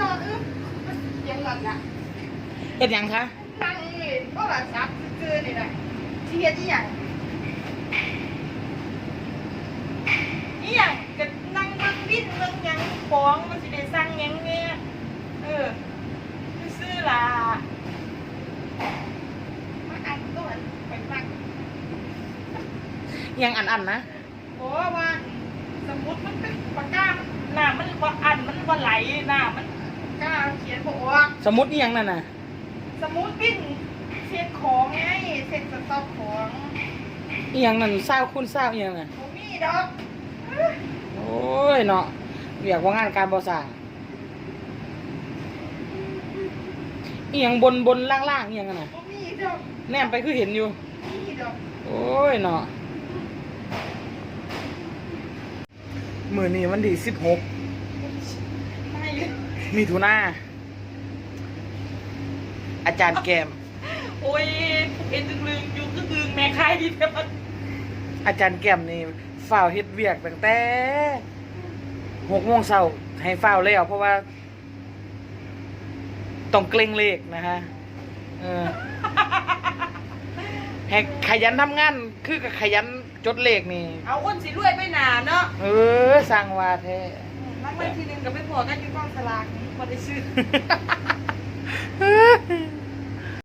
นอนเออมันยังหลับนะเฮ็ดหยังคะนั่งเล่นโทรศัพท์คือนี่แหละที่เฮ็ดอีหยังอีหยังก็นั่งเบิ่งวินเบิ่งหยังของมันสิได้สั่งหยังเนี่ยเออซื้อล่ะมาอันก็อันไปฟังอิหยังอันอันๆนะ โอ้ว่าสมมุติมันเป็นปากกามันหน้ามันบ่อันมันบ่ไหลหน้ามันกล้าเขียนบ่ออก สมมุติอิหยังนั่นน่ะ สมมุติปิ้นเช็ดของไงเช็ดสต็อกของอิหยังนั่นเศร้าคุณเศร้าอิหยังน่ะบ่มีดอกโอ้ยเนาะเรียกว่างานการบ่สร้างอิหยังบนบนล่างล่างๆอิหยังนั่นน่ะบ่มีดอกแนมไปคือเห็นอยู่บ่มีดอกโอ้ยเนาะมื้อนี้วันที่16ไม่เลยมิถุนา อาจารย์แก้มโอ้ยเห็นตึงลึงอยู่ก็ตึงแม่คายดีแต่มันอาจารย์แก้มนี่ฝ้าวเฮ็ดเวียกตั้งแต่หกโมงเช้าให้ฝ้าวแล้วเพราะว่าต้องเกรงเลขนะฮะเออให้ขยันทำงาน คือกับขยันจดเลขนี่ เอาคนสิรวยไปหนาเนาะเออสร้างว่าแท้ รางวัลที่หนึ่งก็ไปพอกันอยู่กองสลากนี่บ่ได้ซื้อ